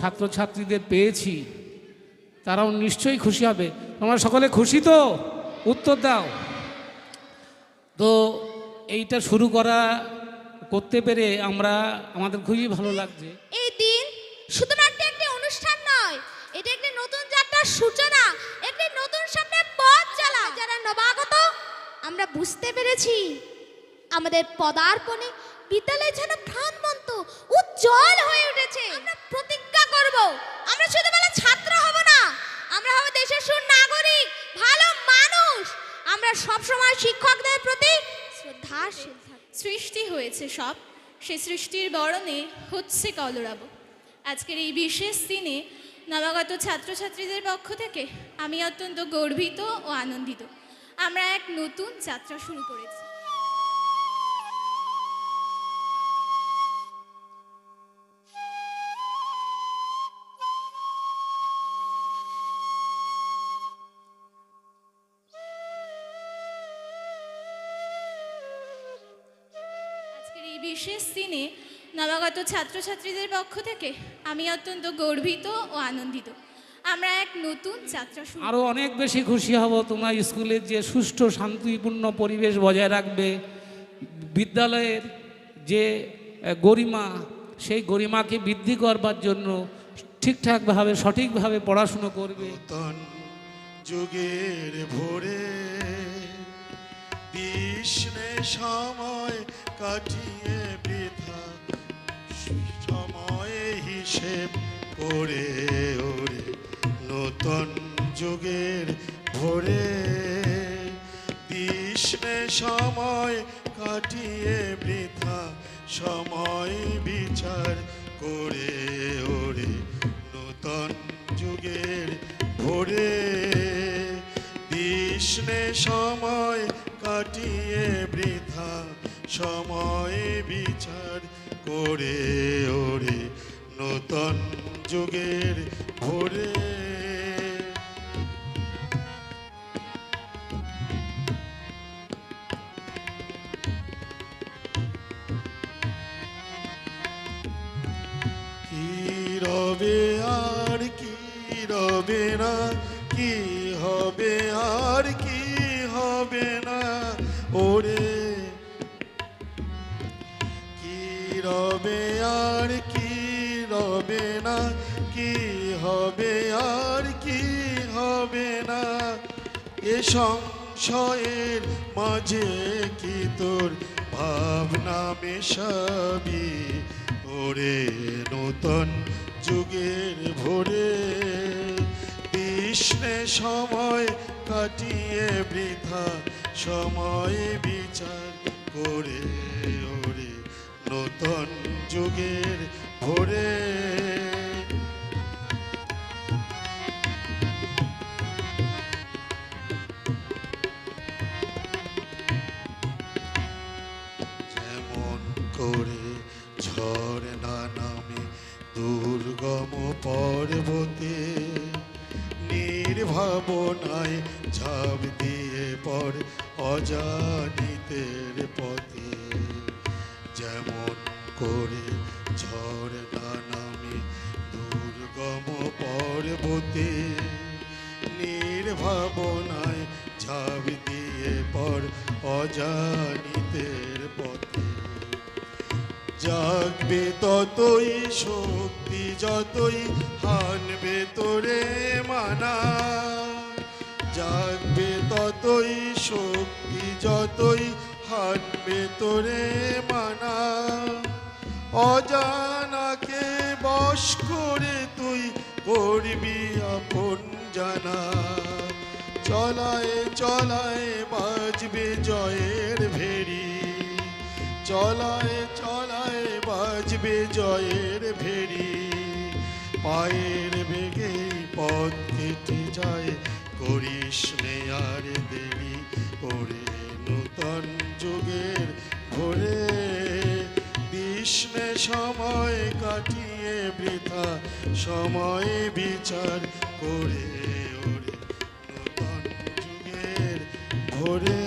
ছাত্রছাত্রীদের পেয়েছি, তারাও নিশ্চয়ই খুশি হবে। তোমরা সকলে খুশি তো? উত্তর দাও। তো এইটা শুরু করা, করতে পেরে আমরা, আমাদের খুবই ভালো লাগছে। এই দিন শুধুমাত্র একটি অনুষ্ঠান নয়, এটা একটি নতুন যাত্রার সূচনা, একটি নতুন সামনে পথ চলা, যারা নবাগত, আমরা বুঝতে পেরেছি। আমাদের পদার্পণে বিদ্যালয় যেন প্রাণবন্ত উজ্জ্বল সবসময় শিক্ষকদের প্রতি শ্রদ্ধাশীল সৃষ্টি হয়েছে সব। সে সৃষ্টির বরণে হচ্ছে কলরাব। আজকের এই বিশেষ দিনে নবাগত ছাত্রছাত্রীদের পক্ষ থেকে আমি অত্যন্ত গর্বিত ও আনন্দিত। আমরা এক নতুন যাত্রা শুরু করেছি। বিশেষ দিনে নবাগত ছাত্রছাত্রীদের পক্ষ থেকে আমি অত্যন্ত গর্বিত ও আনন্দিত। আমরা এক নতুন যাত্রা শুরু আরও অনেক বেশি খুশি হব তোমরা স্কুলের যে সুষ্ঠু শান্তিপূর্ণ পরিবেশ বজায় রাখবে। বিদ্যালয়ের যে গরিমা সেই গরিমাকে বৃদ্ধি করবার জন্য ঠিকঠাকভাবে সঠিকভাবে পড়াশুনো করবে। যুগের ভোরে দিশনে সময় কাটিয়ে বৃথা। সময়ে হিসেব করে ওরে নূতন যুগের ভোরে। দিশনে সময় কাটিয়ে বৃথা, সময় বিচার করে ওরে নূতন যুগের ভোরে। দিশনে সময় সময় বিচার করে ওরে নতুন যুগের ভোরে। কি রবে আর কি রবে না, কি হবে আর কি হবে না ওরে রবে না, কি হবে আর কি হবে না? এ সংশয়ের মাঝে কি তোর ভাবনা মেশাবি? ওরে নূতন যুগের ভোরে কৃষ্ণে সময় কাটিয়ে বৃথা সময় বিচার করে, ওরে নূতন যুগের ভোরে করে ঝর্ণা নামে দুর্গম পর্বতে নির্ভাবনায় ঝাঁপ দিয়ে পর অজানিতের পথে। যেমন করে ঝর্ণা নামে দুর্গম পর্বতে নির্ভাবনায় ঝাঁপ দিয়ে পর অজানিতের পথে। জাগবে ততই শক্তি, যতই হানবে তোরে মানা। জাগবে ততই শক্তি, যতই হানবে তোরে মানা। অজানাকে বশ করে তুই করবি আপন জানা। চলায় চলায় বাজবে জয়ের ভেরি। চলায় চলায় বাজবে জয়ের ভেরি। পায়ের বেগে পথ কেটে যায়, করিস আর দেরি। করে নূতন যুগের ভোরে বিষ্ণে সময় কাটিয়ে বৃথা সময় বিচার করে। ওরে নূতন যুগের ভোরে